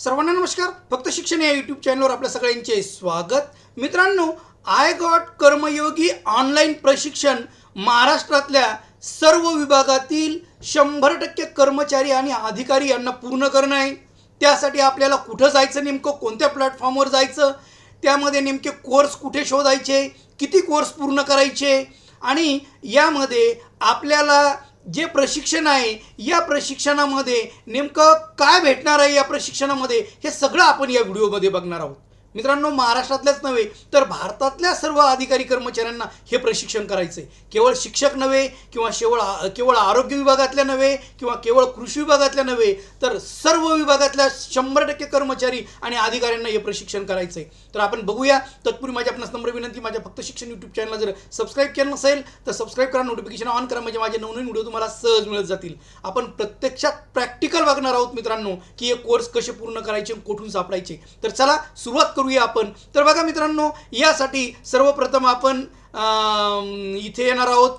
सर्वांना नमस्कार. फक्त शिक्षण या यूट्यूब चॅनलवर आपल्या सगळ्यांचे स्वागत. मित्रांनो आय गॉट कर्मयोगी ऑनलाईन प्रशिक्षण महाराष्ट्रातल्या सर्व विभागातील शंभर टक्के कर्मचारी आणि अधिकारी यांना पूर्ण करणं आहे. त्यासाठी आपल्याला कुठं जायचं नेमकं? कोणत्या प्लॅटफॉर्मवर जायचं? त्यामध्ये नेमके कोर्स कुठे शोधायचे? किती कोर्स पूर्ण करायचे? आणि यामध्ये आपल्याला जे प्रशिक्षण आहे या प्रशिक्षणामध्ये नेमकं काय भेटणार आहे या प्रशिक्षणामध्ये हे सगळं आपण या व्हिडिओमध्ये बघणार आहोत. मित्रांनो महाराष्ट्रातल्याच नव्हे तर भारतातल्या सर्व अधिकारी कर्मचाऱ्यांना हे प्रशिक्षण करायचं आहे केवळ शिक्षक नव्हे किंवा शेवळ केवळ आरोग्य विभागातल्या नव्हे किंवा केवळ कृषी विभागातल्या नव्हे तर सर्व विभागातल्या शंभर टक्के कर्मचारी आणि अधिकाऱ्यांना हे प्रशिक्षण करायचं आहे तर आपण बघूया. तत्पूर्वी माझ्या आपणास नम्र विनंती माझ्या फक्त शिक्षण यूट्यूब चॅनलला जर सबस्क्राईब केलं नसेल तर सबस्क्राईब करा नोटिफिकेशन ऑन करा म्हणजे माझे नवनवीन व्हिडिओ तुम्हाला सहज मिळत जातील. आपण प्रत्यक्षात प्रॅक्टिकल बघणार आहोत मित्रांनो की हे कोर्स कसे पूर्ण करायचे कुठून सापडायचे. तर चला सुरुवात करूया आपण. तर बघा मित्रांनो यासाठी सर्वप्रथम आपण इथे येणार आहोत.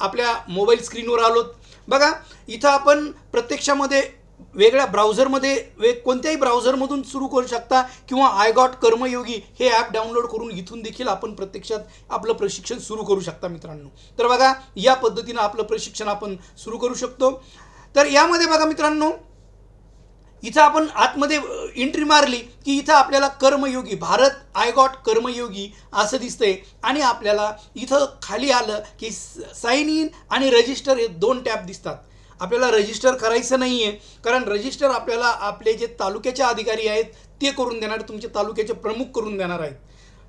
आपल्या मोबाईल स्क्रीनवर आलोत. बघा इथं आपण प्रत्यक्षामध्ये वेगळ्या ब्राउझरमध्ये वे कोणत्याही ब्राउझरमधून सुरू करू शकता किंवा आय गॉट कर्मयोगी हे ॲप डाउनलोड करून इथून देखील आपण प्रत्यक्षात आपलं प्रशिक्षण सुरू करू शकता मित्रांनो. तर बघा या पद्धतीनं आपलं प्रशिक्षण आपण सुरू करू शकतो. तर यामध्ये बघा मित्रांनो इथं आपण आतमध्ये एंट्री मारली की इथं आपल्याला कर्मयोगी भारत आय गॉट कर्मयोगी असं दिसतंय. आणि आपल्याला इथं खाली आलं की साईन इन आणि रजिस्टर हे दोन टॅब दिसतात. आपल्याला रजिस्टर करायचं नाही आहे कारण रजिस्टर आपल्याला आपले जे तालुक्याचे अधिकारी आहेत ते करून देणार तुमचे तालुक्याचे प्रमुख करून देणार आहेत.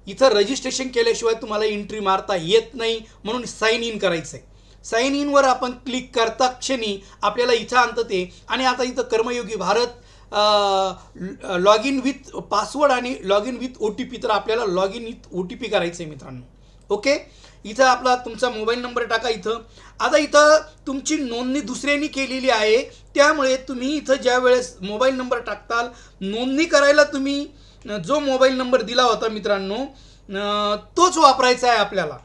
इथं रजिस्ट्रेशन केल्याशिवाय तुम्हाला एंट्री मारता येत नाही म्हणून साईन इन करायचं आहे साईन इनवर आपण क्लिक करता क्षणी आपल्याला इथं आणतं ते. आणि आता इथं Karmayogi Bharat log in with password आणि log in with O T P तर आपल्याला log in with O T P करायचं आहे मित्रांनो. ओके इथं आपला तुमचा मोबाईल नंबर टाका इथं. आता इथं तुमची नोंदणी दुसऱ्यांनी केलेली आहे. त्यामुळे तुम्ही इथं ज्या वेळेस मोबाईल नंबर टाकताल नोंदणी करायला तुम्ही जो मोबाईल नंबर दिला होता मित्रांनो तोच वापरायचा आहे आपल्याला.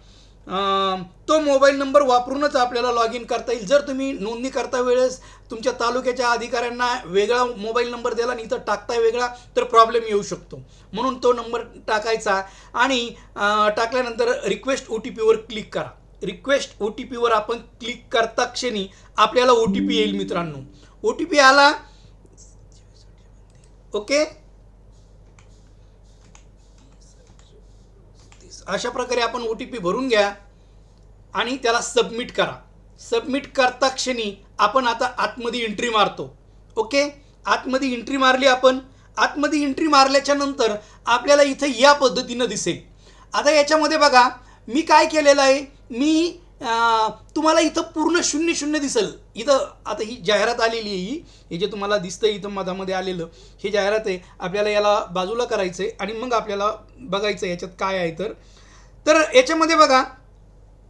तो मोबाईल नंबर वापरूनच आपल्याला लॉग इन करता येईल. जर तुम्ही नोंदणी करता वेळेस तुमच्या तालुक्याच्या अधिकाऱ्यांना वेगळा मोबाईल नंबर दिला आणि इथं टाकता वेगळा तर प्रॉब्लेम येऊ शकतो. म्हणून तो नंबर टाकायचा आणि टाकल्यानंतर रिक्वेस्ट ओ टी पीवर क्लिक करा. रिक्वेस्ट ओ टी पीवर आपण क्लिक करता क्षणी आपल्याला ओ टी पी येईल मित्रांनो. ओ टी पी आला. ओके अशा प्रकारे आपण ओ टी पी भरून घ्या आणि त्याला सबमिट करा. सबमिट करता क्षणी आपण आता आतमध्ये एंट्री मारतो. ओके आतमध्ये एंट्री मारली आपण. आतमध्ये एंट्री मारल्याच्या नंतर आपल्याला इथं या पद्धतीनं दिसेल. आता याच्यामध्ये बघा मी काय केलेलं आहे? मी तुम्हाला इथं पूर्ण शून्य शून्य दिसेल. इथं आता ही जाहिरात आलेली आहे ही. हे जे तुम्हाला दिसतं इथं मधामध्ये आलेलं हे जाहिरात आहे. आपल्याला याला बाजूला करायचं आहे आणि मग आपल्याला बघायचं आहे याच्यात काय आहे तर. तर याच्यामध्ये बघा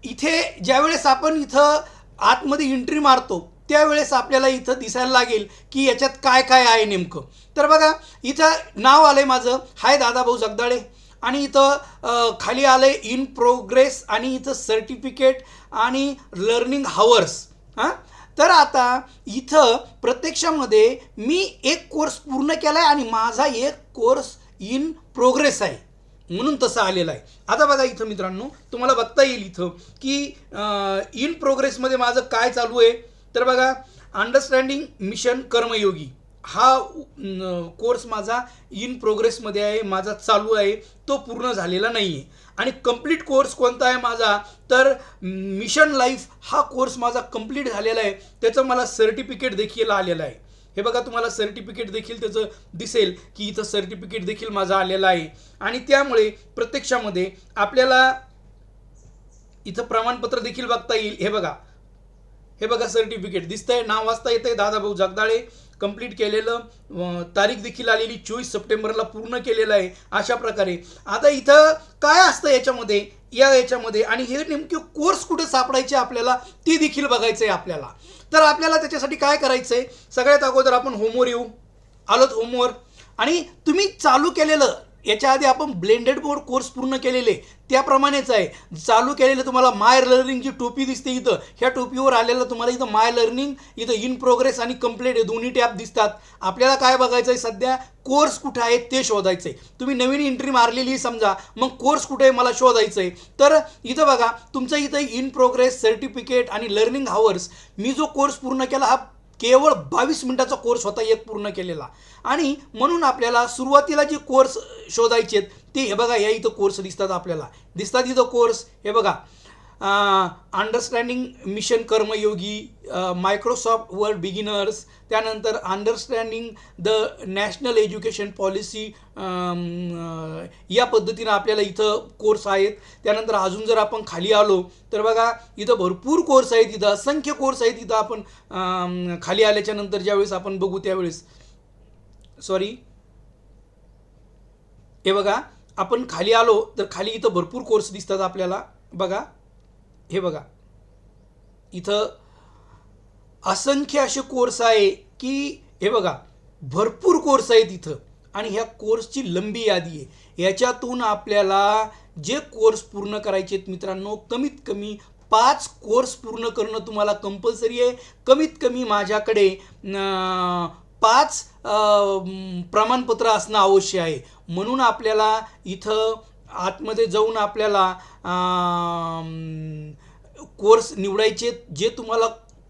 इथे ज्यावेळेस आपण इथं आतमध्ये एंट्री मारतो त्यावेळेस आपल्याला इथं दिसायला लागेल की याच्यात काय काय आहे नेमकं. तर बघा इथं नाव आलं आहे माझं हाय दादाभाऊ जगदाळे. आणि इथं खाली आलं आहे इन प्रोग्रेस आणि इथं सर्टिफिकेट आणि लर्निंग हावर्स हां? तर आता इथं प्रत्यक्षामध्ये मी एक कोर्स पूर्ण केला आहे आणि माझा एक कोर्स इन प्रोग्रेस आहे. म्हणून तसं आलेलं आहे. आता बघा इथं मित्रांनो तुम्हाला बघता येईल इथं की इन प्रोग्रेसमध्ये माझं काय चालू आहे? तर बघा अंडरस्टँडिंग मिशन कर्मयोगी. हा कोर्स माझा इन प्रोग्रेसमध्ये आहे माझा चालू आहे तो पूर्ण झालेला नाही आहे आणि कंप्लीट कोर्स कोणता आहे माझा? तर मिशन लाईफ हा कोर्स माझा कंप्लीट झालेला आहे. त्याचं मला सर्टिफिकेट देखील आलेलं आहे. हे बघा तुम्हाला सर्टिफिकेट देखील त्याचं दिसेल की इथं सर्टिफिकेट देखील माझा आलेलं आहे. आणि त्यामुळे प्रत्यक्षामध्ये आपल्याला इथं प्रमाणपत्र देखील बघता येईल. हे बघा. हे बघा सर्टिफिकेट दिसतंय नाव वाचता येतंय. दादाभाऊ जगदाळे कंप्लीट केलेलं तारीख देखील आलेली चोवीस सप्टेंबरला पूर्ण केलेलं आहे अशा प्रकारे. आता इथं काय असतं याच्यामध्ये? या याच्यामध्ये आणि हे नेमके कोर्स कुठे सापडायचे आपल्याला ते देखील बघायचं आहे आपल्याला. तर आपल्याला त्याच्यासाठी काय करायचं आहे सगळ्यात अगोदर आपण होमवर येऊ. आलोत होमवर. आणि तुम्ही चालू केलेलं याच्या आधी आपण ब्लेंडेड बोर्ड कोर्स पूर्ण केलेले त्याप्रमाणेच आहे. चालू केलेलं तुम्हाला माय लर्निंगची टोपी दिसते इथं ह्या टोपीवर आलेलं तुम्हाला इथं माय लर्निंग इथं इन प्रोग्रेस आणि कंप्लीट हे दोन्ही टॅब दिसतात. आपल्याला काय बघायचं आहे सध्या? कोर्स कुठं आहे ते शोधायचं आहे तुम्ही नवीन एंट्री मारलेली आहे समजा मग कोर्स कुठे आहे मला शोधायचं आहे तर इथं बघा तुमचं इथं इन प्रोग्रेस सर्टिफिकेट आणि लर्निंग हावर्स मी जो कोर्स पूर्ण केला हा केवळ बावीस मिनटाचा कोर्स होता एक पूर्ण केलेला. आणि म्हणून आपल्याला सुरुवातीला जे कोर्स शोधायचे आहेत ते हे बघा या इथं कोर्स दिसतात आपल्याला. दिसतात इथं कोर्स हे बघा. Understanding mission Karmayogi Microsoft Word beginners त्यानंतर understanding the national education policy या पद्धतीनं आपल्याला इथं कोर्स आहेत. त्यानंतर अजून जर आपण खाली आलो तर बघा इथं भरपूर कोर्स आहेत इथं असंख्य कोर्स आहेत इथं आपण खाली आल्याच्यानंतर ज्यावेळेस आपण बघू त्यावेळेस. सॉरी हे बघा आपण खाली आलो तर खाली इथं भरपूर कोर्स दिसतात आपल्याला. बघा. हे बघा. इथं असंख्य असे कोर्स आहे की हे बघा भरपूर कोर्स आहेत इथं. आणि ह्या कोर्सची लंबी यादी आहे. याच्यातून आपल्याला जे कोर्स पूर्ण करायचे आहेत मित्रांनो कमीत कमी पाच कोर्स पूर्ण करणं तुम्हाला कंपल्सरी आहे. कमीत कमी माझ्याकडे पाच प्रमाणपत्र असणं आवश्यक आहे. म्हणून आपल्याला इथं आतमध्ये जाऊन आपल्याला कोर्स निवडायचे जे तुम्हाला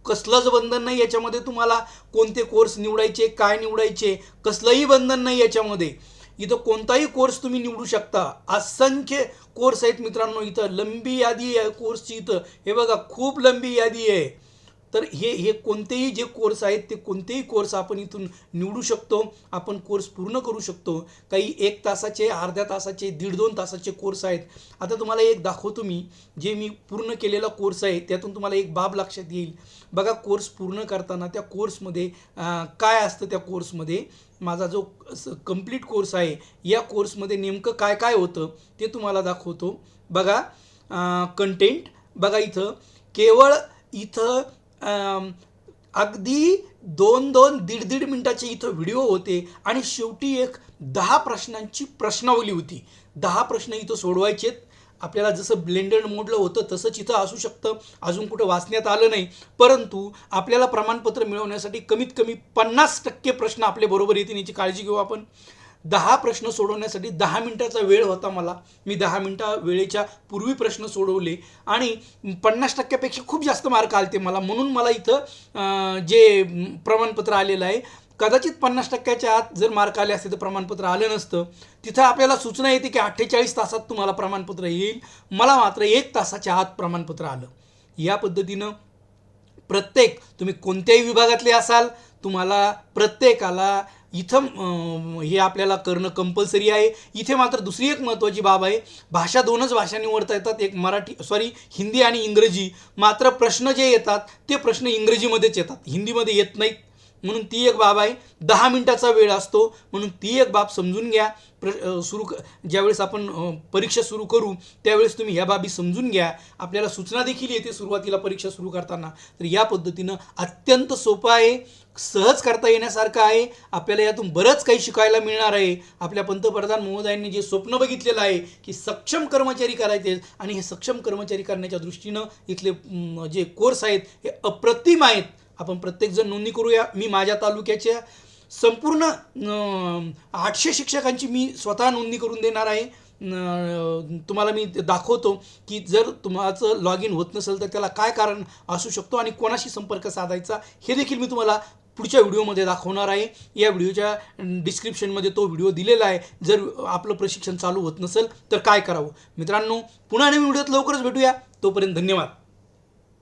कसलंच बंधन नाही याच्यामध्ये तुम्हाला कोणते कोर्स निवडायचे काय निवडायचे कसलंही बंधन नाही याच्यामध्ये. इथं कोणताही कोर्स तुम्ही निवडू शकता. असंख्य कोर्स आहेत मित्रांनो इथं. लंबी यादी आहे कोर्सची इथं. हे बघा खूप लंबी यादी आहे. तर हे हे कोणतेही जे कोर्स आहेत ते कोणतेही कोर्स आपण इथून निवडू शकतो आपण कोर्स पूर्ण करू शकतो. काही एक तासाचे अर्ध्या तासाचे दीड दोन तासाचे कोर्स आहेत. आता तुम्हाला एक दाखवतो मी जे मी पूर्ण केलेला कोर्स आहे त्यातून तुम्हाला एक बाब लक्षात येईल. बघा कोर्स पूर्ण करताना त्या कोर्समध्ये काय असतं त्या कोर्समध्ये माझा जो कंप्लीट कोर्स आहे या कोर्समध्ये नेमकं काय काय होतं ते तुम्हाला दाखवतो. बघा कंटेंट बघा इथं. केवळ इथं अगदी दोन दोन दीड दीड मिनटाचे इथं व्हिडिओ होते आणि शेवटी एक दहा प्रश्नांची प्रश्नावली होती. दहा प्रश्न इथं सोडवायचेत. आपल्याला जसं ब्लेंडेड मोडलं होतं तसंच इथं असू शकतं. अजून कुठं वाचण्यात आलं नाही. परंतु आपल्याला प्रमाणपत्र मिळवण्यासाठी कमीत कमी पन्नास टक्के प्रश्न आपले बरोबर येतील याची काळजी घेऊ आपण. दहा प्रश्न सोडवण्यासाठी दहा मिनटाचा वेळ होता मला. मी दहा मिनटा वेळेच्या पूर्वी प्रश्न सोडवले आणि पन्नास टक्क्यापेक्षा खूप जास्त मार्क आलते मला. म्हणून मला इथं जे प्रमाणपत्र आलेलं आहे कदाचित पन्नास टक्क्याच्या आत जर मार्क आले असते तर प्रमाणपत्र आलं नसतं. तिथं आपल्याला सूचना येते की अठ्ठेचाळीस तासात तुम्हाला प्रमाणपत्र येईल. मला मात्र एक तासाच्या आत प्रमाणपत्र आलं. या पद्धतीनं प्रत्येक तुम्ही कोणत्याही विभागातले असाल तुम्हाला प्रत्येकाला इथं हे आपल्याला करणं कंपल्सरी आहे. इथे मात्र दुसरी एक महत्त्वाची बाब आहे. भाषा दोनच भाषा निवडता येतात. एक मराठी सॉरी हिंदी आणि इंग्रजी. मात्र प्रश्न जे येतात ते प्रश्न इंग्रजीमध्येच येतात. हिंदीमध्ये येत नाहीत. म्हणून ती एक बाब आहे. दहा मिनिटाचा वेळ असतो. म्हणून ती एक बाब समजून घ्या. प्र सुरू क ज्यावेळेस आपण परीक्षा सुरू करू त्यावेळेस तुम्ही ह्या बाबी समजून घ्या. आपल्याला सूचना देखील येते सुरुवातीला परीक्षा सुरू करताना. तर या पद्धतीनं अत्यंत सोपं आहे. सहज करता येण्यासारखं आहे. आपल्याला यातून बरंच काही शिकायला मिळणार आहे. आपल्या पंतप्रधान महोदयांनी जे स्वप्न बघितलेलं आहे की सक्षम कर्मचारी करायचे आहेत आणि हे सक्षम कर्मचारी करण्याच्या दृष्टीनं इथले जे कोर्स आहेत हे अप्रतिम आहेत. आपण प्रत्येकजण नोंदणी करूया. मी माझ्या तालुक्याच्या संपूर्ण आठशे शिक्षकांची मी स्वतः नोंदणी करून देणार आहे. तुम्हाला मी दाखवतो की जर तुम्हाचं लॉग इन होत नसेल तर त्याला काय कारण असू शकतो आणि कोणाशी संपर्क साधायचा हे देखील मी तुम्हाला पुढच्या व्हिडिओमध्ये दाखवणार आहे. या व्हिडिओच्या डिस्क्रिप्शनमध्ये तो व्हिडिओ दिलेला आहे. जर आपलं प्रशिक्षण चालू होत नसेल तर काय करावं? मित्रांनो पुन्हा नवीन व्हिडिओत लवकरच भेटूया. तोपर्यंत धन्यवाद.